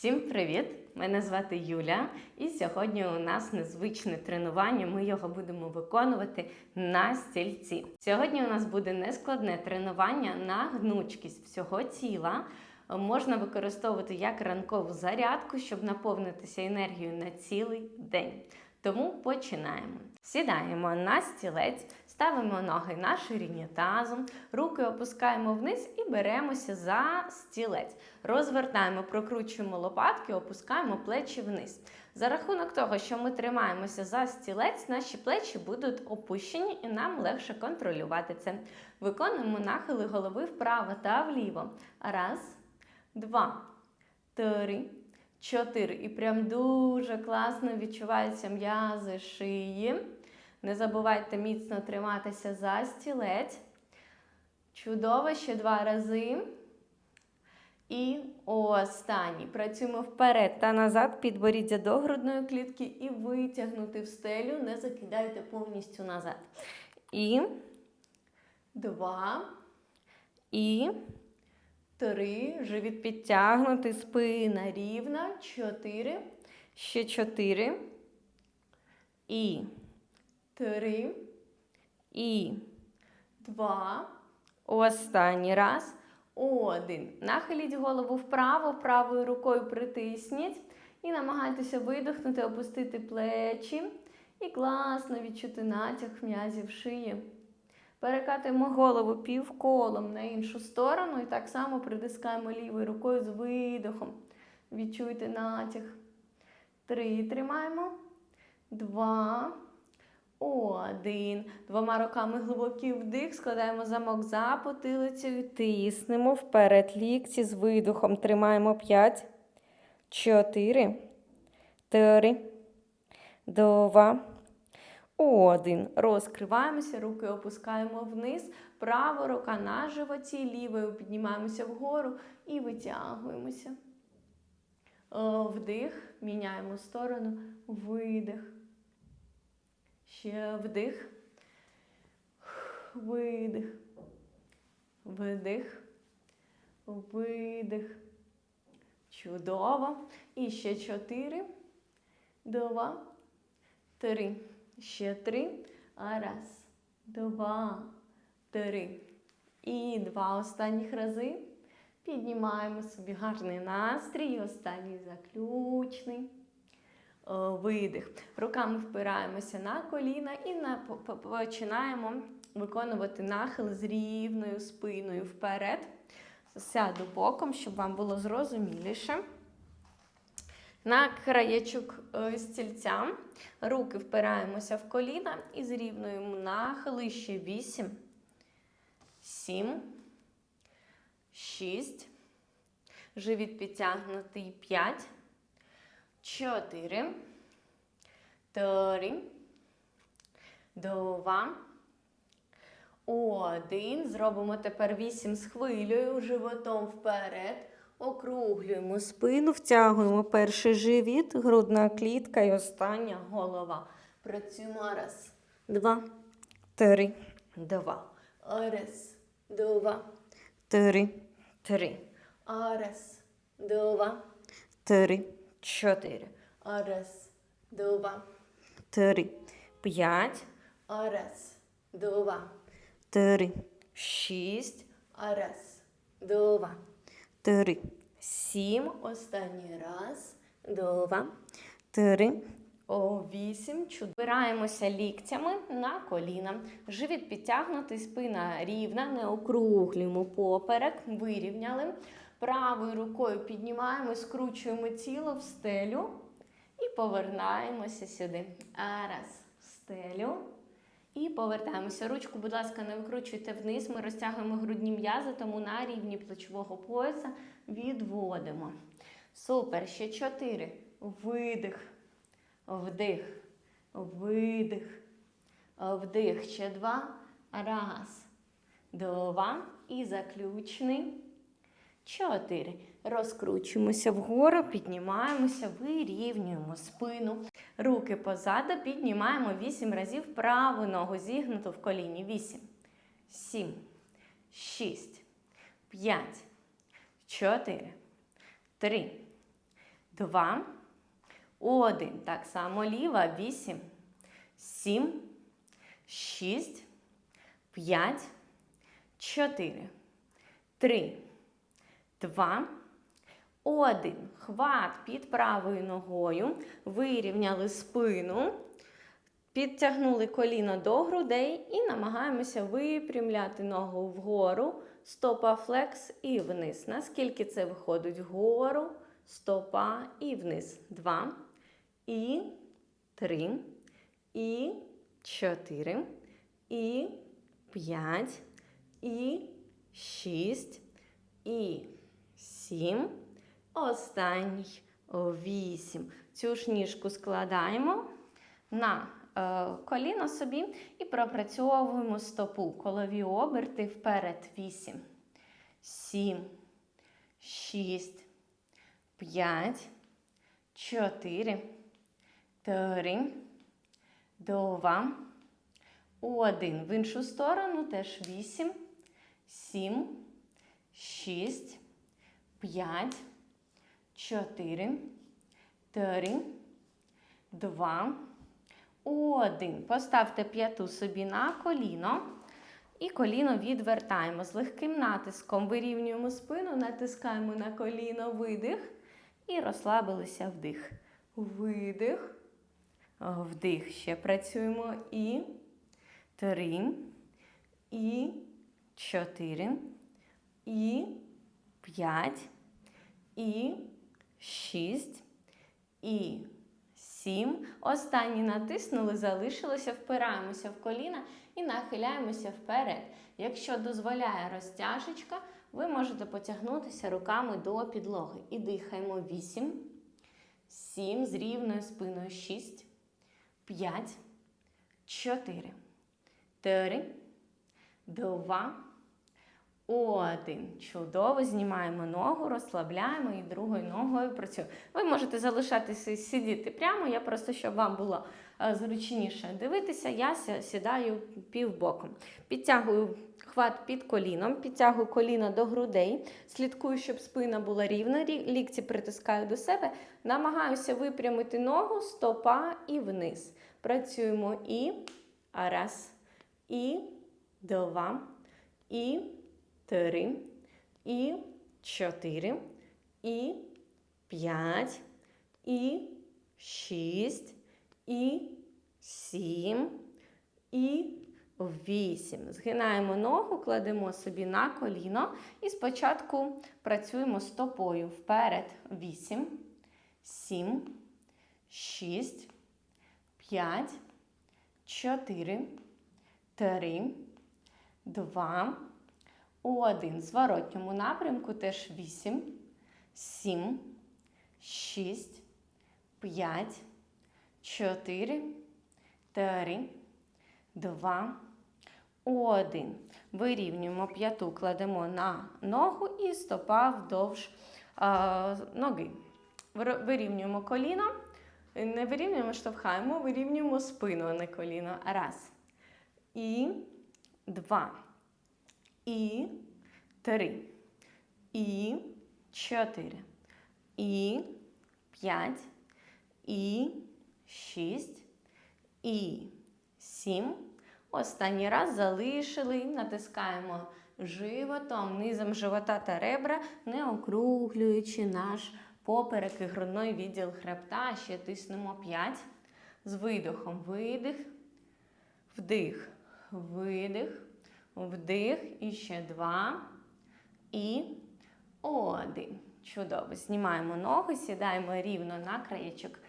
Всім привіт! Мене звати Юля, і сьогодні у нас незвичне тренування. Ми його будемо виконувати на стільці. Сьогодні у нас буде нескладне тренування на гнучкість всього тіла. Можна використовувати як ранкову зарядку, щоб наповнитися енергією на цілий день. Тому починаємо. Сідаємо на стілець, ставимо ноги на ширині тазу, руки опускаємо вниз і беремося за стілець. Розвертаємо, прокручуємо лопатки, опускаємо плечі вниз. За рахунок того, що ми тримаємося за стілець, наші плечі будуть опущені і нам легше контролювати це. Виконуємо нахили голови вправо та вліво. Раз, два, три. Чотири. І прям дуже класно відчуваються м'язи шиї. Не забувайте міцно триматися за стілець. Чудово, ще два рази. І останній. Працюємо вперед та назад, підборіддя до грудної клітки і витягнути в стелю. Не закидайте повністю назад. І два. І Три. Живіт підтягнутий, спина рівна. Чотири. Ще чотири. І три. І два. Останній раз. Один. Нахиліть голову вправо, правою рукою притисніть. І намагайтеся видихнути, опустити плечі. І класно відчути натяг м'язів шиї. Перекатуємо голову півколом на іншу сторону і так само притискаємо лівою рукою з видохом. Відчуйте натяг. Три. Тримаємо. Два. Один. Двома руками глибокий вдих. Складаємо замок за потилицею. Тиснемо вперед лікті з видохом. Тримаємо п'ять. Чотири. Три. Два. Один. Розкриваємося, руки опускаємо вниз. Права рука на животі, лівою піднімаємося вгору і витягуємося. Вдих, міняємо сторону, видих. Ще вдих. Видих. Вдих. Видих. Чудово. І ще чотири. Два. Три. Ще три. Раз, два, три. І два останніх рази. Піднімаємо собі гарний настрій. Останній заключний. Видих. Руками впираємося на коліна і на, починаємо виконувати нахил з рівною спиною вперед. Сяду боком, щоб вам було зрозуміліше. На краєчок стільця руки впираємося в коліна і зрівнуємо нахили ще 8, 7, 6, живіт підтягнутий 5, 4, 3, 2, 1. Зробимо тепер 8 з хвилею, животом вперед. Округлюємо спину, втягуємо перший живіт, грудна клітка і остання голова. Працюємо раз, два, три, два. Раз, два, три, три. Раз, два, три, чотири. Раз, два, три, п'ять. Раз, два, три, шість. Раз, два три, сім. Останній раз. Два, три, о, вісім. Вбираємося ліктями на коліна. Живіт підтягнутий, спина рівна, не округлюємо поперек, вирівняли. Правою рукою піднімаємо, скручуємо тіло в стелю і повернаємося сюди. Раз, в стелю. І повертаємося. Ручку, будь ласка, не викручуйте вниз. Ми розтягуємо грудні м'язи, тому на рівні плечового пояса відводимо. Супер. Ще чотири. Видих. Вдих. Видих. Вдих. Ще два. Раз. Два. І заключний. Чотири. Розкручуємося вгору, піднімаємося, вирівнюємо спину. Руки позаду, піднімаємо 8 разів праву ногу зігнуту в коліні. 8, 7, 6, 5, 4, 3, два, один. Так само ліва, вісім, сім, шість, п'ять, чотири, три, два, один. Хват під правою ногою. Вирівняли спину. Підтягнули коліно до грудей і намагаємося випрямляти ногу вгору, стопа флекс і вниз. Наскільки це виходить вгору, стопа і вниз. Два. І три. І чотири. І п'ять. І шість. І сім. Останній вісім. Цю ж ніжку складаємо на е, коліно собі і пропрацьовуємо стопу. Колові оберти вперед. 8, 7, 6, 5, 4, 3, 2, 1. В іншу сторону теж 8, 7, 6, 5, 4, 3, 2, один. Поставте п'яту собі на коліно. І коліно відвертаємо. З легким натиском вирівнюємо спину, натискаємо на коліно видих. І розслабилися вдих. Видих. Вдих. Ще працюємо. І три. І чотири. І п'ять. І шість. І Сім. Останні натиснули, залишилося, впираємося в коліна і нахиляємося вперед. Якщо дозволяє розтяжечка, ви можете потягнутися руками до підлоги. І дихаємо 8, 7, з рівною спиною 6, 5, 4, 3, 2, один. Чудово. Знімаємо ногу, розслабляємо і другою ногою працюємо. Ви можете залишатися сидіти прямо, я просто, щоб вам було е, зручніше дивитися, я сідаю півбоком. Підтягую хват під коліном, підтягую коліно до грудей, слідкую, щоб спина була рівна, лікці притискаю до себе, намагаюся випрямити ногу, стопа і вниз. Працюємо і раз, і два, і три, і чотири, і п'ять, і шість, і сім, і вісім. Згинаємо ногу, кладемо собі на коліно і спочатку працюємо стопою вперед. Вісім, сім, шість, п'ять, чотири, три, два. У1 в зворотньому напрямку теж 8, 7, 6, 5, 4, 3, 2, 1. Вирівнюємо п'яту, кладемо на ногу і стопа вдовж а, ноги. Вирівнюємо коліно. Не вирівнюємо, штовхаємо, вирівнюємо спину, а не коліно. Раз. І два. І три. І чотири. І п'ять. І шість. І сім. Останній раз залишили. Натискаємо животом, низом живота та ребра, не округлюючи наш поперек і грудний відділ хребта. Ще тиснемо 5. З видихом. Видих. Вдих. Видих. Вдих. І ще два. І один. Чудово. Знімаємо ноги, сідаємо рівно на краєчок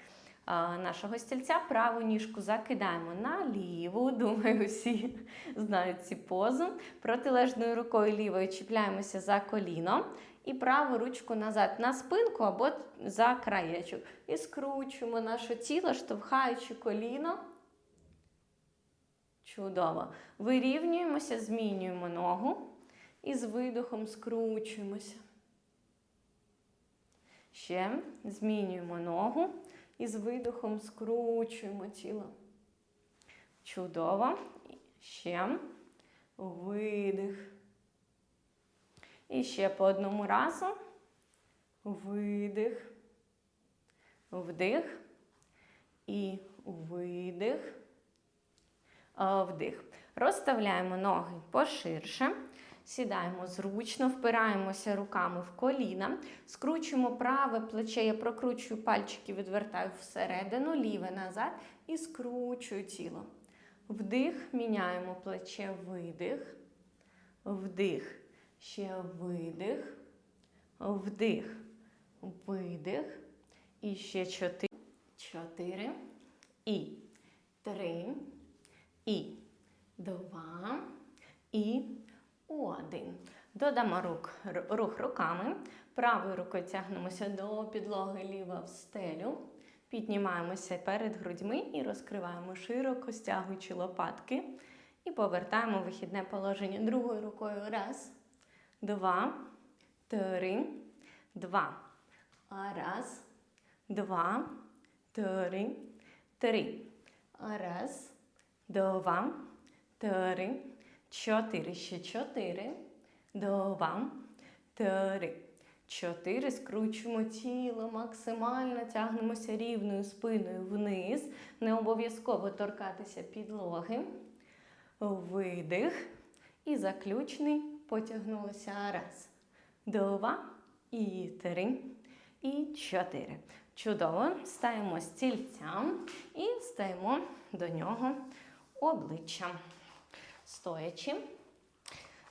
нашого стільця. Праву ніжку закидаємо на ліву. Думаю, всі знають ці позу. Протилежною рукою лівою чіпляємося за коліно. І праву ручку назад на спинку або за краєчок. І скручуємо наше тіло, штовхаючи коліно. Чудово. Вирівнюємося, змінюємо ногу і з видохом скручуємося. Ще змінюємо ногу і з видохом скручуємо тіло. Чудово. Ще видих. І ще по одному разу. Видих. Вдих. І видих. Е, Вдих. Розставляємо ноги поширше. Сідаємо зручно, впираємося руками в коліна, скручуємо праве плече, я прокручую пальчики, відвертаю всередину, ліве назад і скручую тіло. Вдих, міняємо плече, видих, вдих, ще видих, вдих, видих. І ще чотири. Чотири. І три. І два. І один. Додамо рук, рух руками. Правою рукою тягнемося до підлоги, ліва в стелю. Піднімаємося перед грудьми і розкриваємо широко, стягуючи лопатки. І повертаємо вихідне положення другою рукою. Раз, два, три, два. Раз, два, три, три. Раз, два, три, чотири. Ще чотири. Два, три. Чотири. Скручуємо тіло максимально, тягнемося рівною спиною вниз. Не обов'язково торкатися підлоги. Видих. І заключний. Потягнулися. Раз, два, і три, і чотири. Чудово. Стаємо стільцям і стаємо до нього обличчям. Стоячи.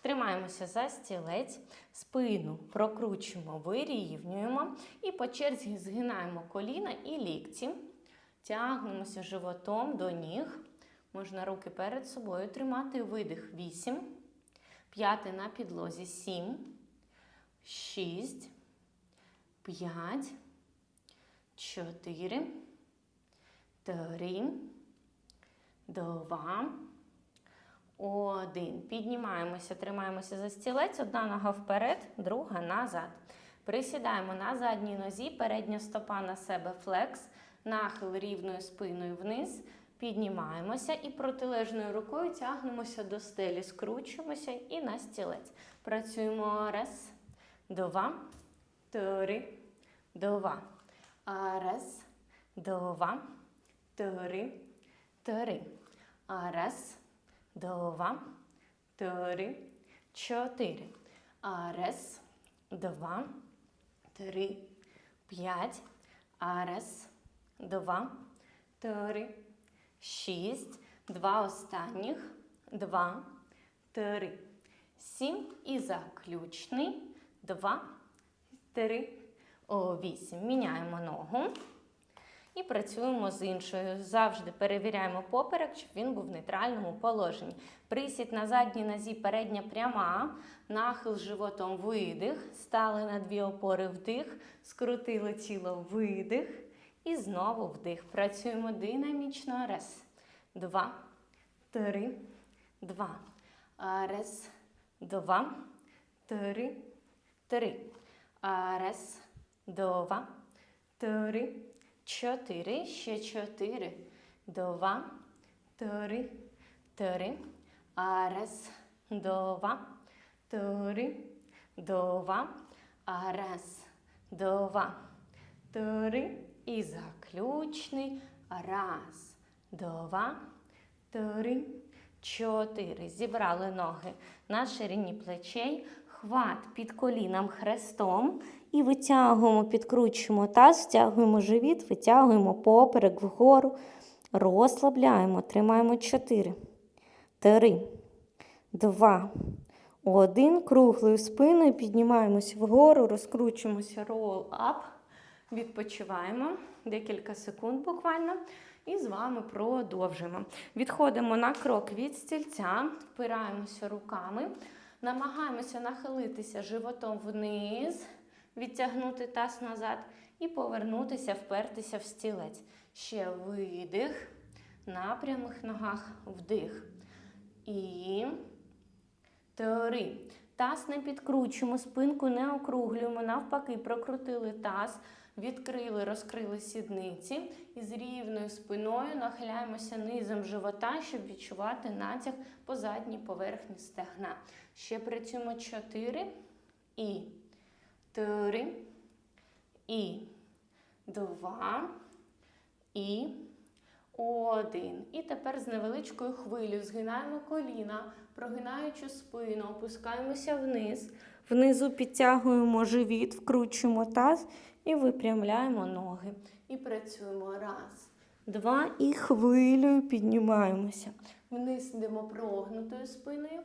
Тримаємося за стілець, спину прокручуємо, вирівнюємо і по черзі згинаємо коліна і лікті. Тягнемося животом до ніг. Можна руки перед собою тримати. Видих 8. П'яти на підлозі 7. 6. 5. 4. 3. 2. Один. Піднімаємося, тримаємося за стілець. Одна нога вперед, друга назад. Присідаємо на задній нозі, передня стопа на себе флекс, нахил рівною спиною вниз. Піднімаємося і протилежною рукою тягнемося до стелі, скручуємося і на стілець. Працюємо раз, два, три, два. Раз, два, три, три. Раз, два, три, чотири. Раз, два, три, п'ять. Раз, два, три, шість. Два останніх. Два, три, сім. І заключний. Два, три, о, вісім. Міняємо ногу. І працюємо з іншою. Завжди перевіряємо поперек, щоб він був в нейтральному положенні. Присідь на задній нозі, передня пряма, нахил животом видих, стали на дві опори вдих, скрутили тіло видих. І знову вдих. Працюємо динамічно. Раз, два, три, два. Раз, два, три, три. Раз, два, три, чотири. Ще чотири. Два, три, три. А, Раз, два, три, два. А, Раз, два, три. І заключний. Раз, два, три, чотири. Зібрали ноги на ширині плечей. Хват під коліном хрестом. І витягуємо, підкручуємо таз, втягуємо живіт, витягуємо поперек вгору. Розслабляємо. Тримаємо 4, 3, 2, 1. Круглою спиною піднімаємося вгору, розкручуємося up. Відпочиваємо декілька секунд буквально. І з вами продовжимо. Відходимо на крок від стільця, впираємося руками, намагаємося нахилитися животом вниз, відтягнути таз назад і повернутися, впертися в стілець. Ще видих, на прямих ногах вдих. І три. Таз не підкручуємо, спинку не округлюємо, навпаки, прокрутили таз, відкрили, розкрили сідниці і з рівною спиною нахиляємося низом живота, щоб відчувати натяг по задній поверхні стегна. Ще працюємо 4 і 3 і два і один. І тепер з невеличкою хвилею згинаємо коліна, прогинаючи спину, опускаємося вниз. Внизу підтягуємо живіт, вкручуємо таз і випрямляємо ноги. І працюємо раз, два і хвилею піднімаємося. Вниз йдемо прогнутою спиною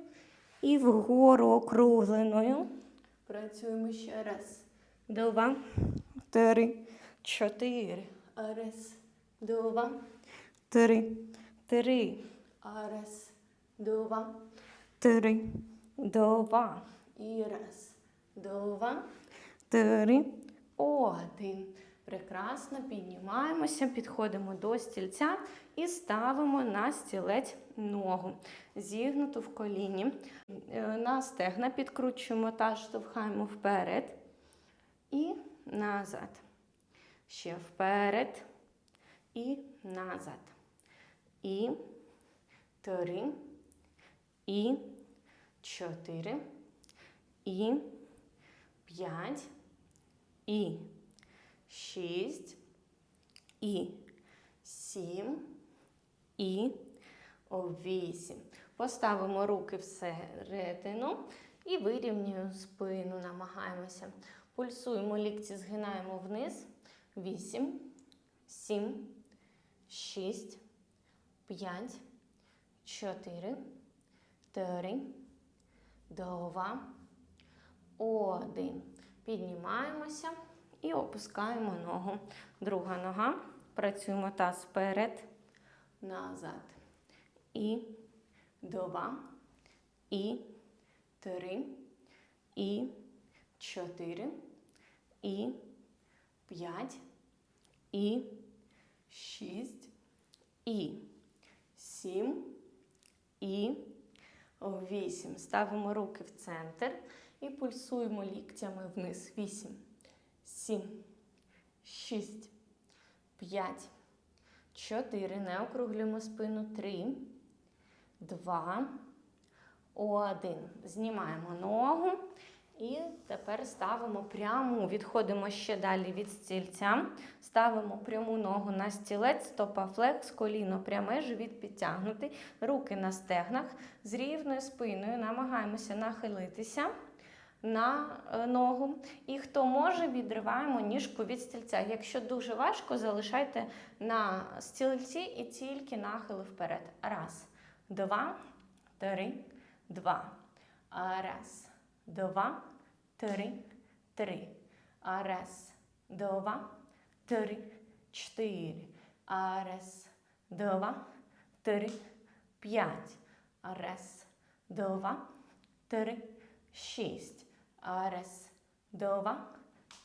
і вгору округленою. Працюємо ще раз. Два, три, чотири. Раз, два, три, три. Раз, два, три, два. І раз, два, три, один. Прекрасно піднімаємося, підходимо до стільця і ставимо на стілець ногу, зігнуту в коліні. Е, На стегна підкручуємо та штовхаємо вперед і назад. Ще вперед і назад. І три, і чотири, і п'ять, і шість, і сім, і вісім. Поставимо руки всередину і вирівнюємо спину, намагаємося. Пульсуємо лікті, згинаємо вниз. Вісім, сім, шість, п'ять, чотири, три, два, один. Піднімаємося і опускаємо ногу. Друга нога. Працюємо таз вперед, назад. І два, і три, і чотири, і п'ять, і шість, і сім, і вісім. Ставимо руки в центр і пульсуємо ліктями вниз. Вісім, сім, шість, п'ять, чотири. Не округлюємо спину. Три, два, один. Знімаємо ногу. І тепер ставимо пряму, відходимо ще далі від стільця, ставимо пряму ногу на стілець, стопа флекс, коліно пряме, живіт підтягнутий, руки на стегнах, з рівною спиною намагаємося нахилитися на е, ногу. І хто може, відриваємо ніжку від стільця. Якщо дуже важко, залишайте на стільці і тільки нахили вперед. Раз, два, три, два. Раз два, три, три. Раз, два, три, чотири. Раз, два, три, п'ять. Раз, два, три, шість. Раз, два,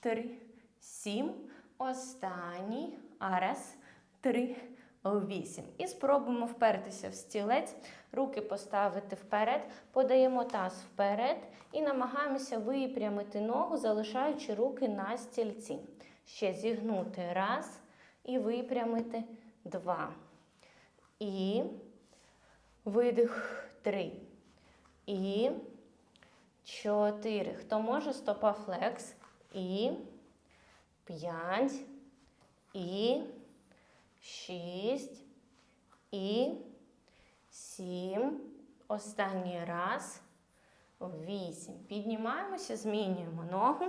три, сім. Останній. Раз, три, вісім. І спробуємо впертися в стілець, руки поставити вперед, подаємо таз вперед і намагаємося випрямити ногу, залишаючи руки на стільці. Ще зігнути раз і випрямити два. І видих три. І чотири. Хто може стопа флекс. І п'ять. І шість і сім. Останній раз. Вісім. Піднімаємося, змінюємо ногу.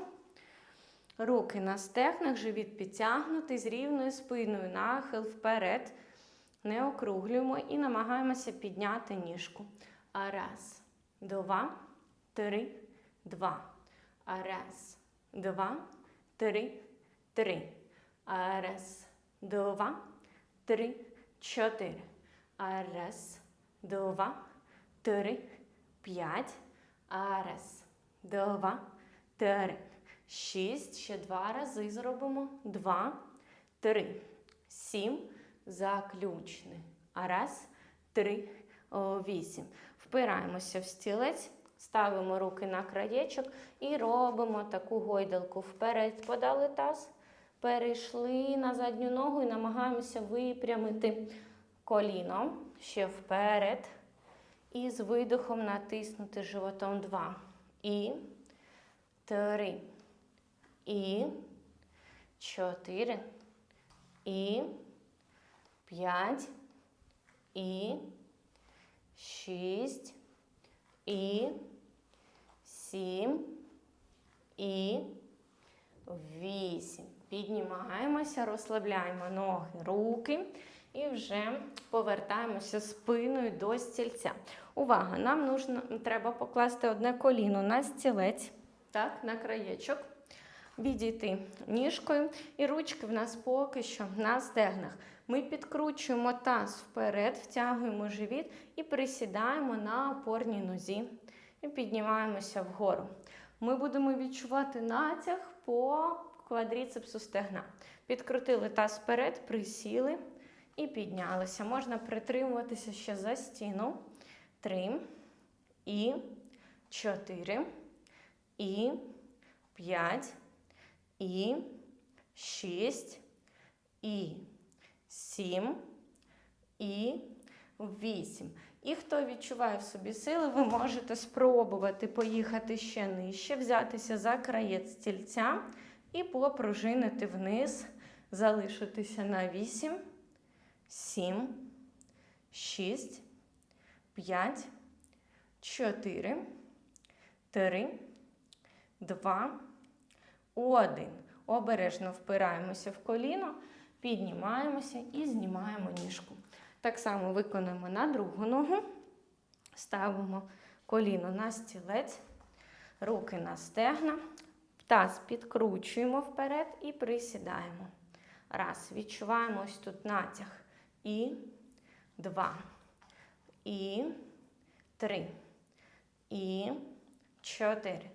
Руки на стегнах, живіт підтягнутий з рівною спиною, нахил вперед. Не округлюємо і намагаємося підняти ніжку. Раз, два, три, два. Раз, два, три, три. Раз, два, три, чотири. А раз, два, три, п'ять. А раз, два, три, шість. Ще два рази зробимо. Два, три, сім. Заключний. А раз, три, вісім. Впираємося в стілець, ставимо руки на краєчок і робимо таку гойдалку. Вперед подали таз. Перейшли на задню ногу і намагаємося випрямити коліно ще вперед. І з видохом натиснути животом два. І три. І чотири. і п'ять, і шість, і сім, і вісім. Піднімаємося, розслабляємо ноги, руки і вже повертаємося спиною до стільця. Увага! Нам нужно, треба покласти одне коліно на стілець, так, на краєчок, відійти ніжкою, і ручки в нас поки що на стегнах. Ми підкручуємо таз вперед, втягуємо живіт і присідаємо на опорній нозі і піднімаємося вгору. Ми будемо відчувати натяг по квадріцепсу стегна. Підкрутили таз вперед, присіли і піднялися. Можна притримуватися ще за стіну. Три, і чотири, і п'ять, і шість, і сім, і вісім. І хто відчуває в собі сили, ви можете спробувати поїхати ще нижче, взятися за краєць стільця і попружинити вниз, залишитися на 8, 7, 6, 5, 4, 3, 2, 1. Обережно впираємося в коліно, піднімаємося і знімаємо ніжку. Так само виконуємо на другу ногу. Ставимо коліно на стілець, руки на стегна, таз підкручуємо вперед і присідаємо. Раз. Відчуваємо ось тут натяг. І два. І три. І чотири.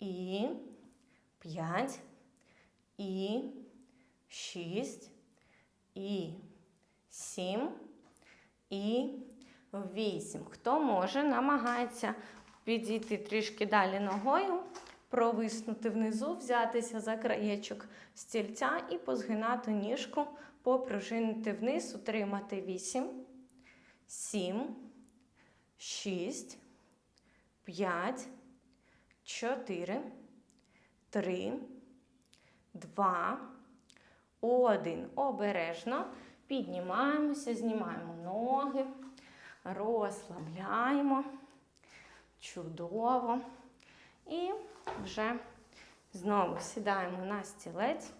І п'ять. І шість. І сім. І вісім. Хто може, намагається підійти трішки далі ногою, провиснути внизу, взятися за краєчок стільця і позгинати ніжку, попружинити вниз, утримати 8, 7, 6, 5, 4, 3, 2, 1. Обережно піднімаємося, знімаємо ноги, розслабляємо. Чудово. І вже знову сідаємо на стілець,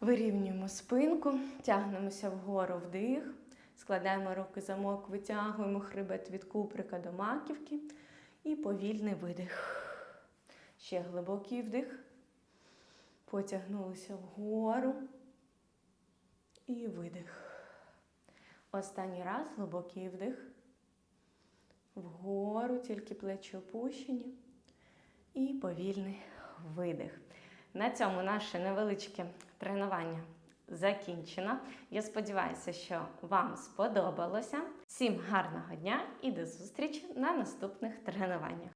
вирівнюємо спинку, тягнемося вгору вдих, складаємо руки замок, витягуємо хребет від куприка до маківки і повільний видих. Ще глибокий вдих. Потягнулися вгору і видих. Останній раз глибокий вдих. Вгору, тільки плечі опущені. І повільний видих. На цьому наше невеличке тренування закінчено. Я сподіваюся, що вам сподобалося. Всім гарного дня і до зустрічі на наступних тренуваннях.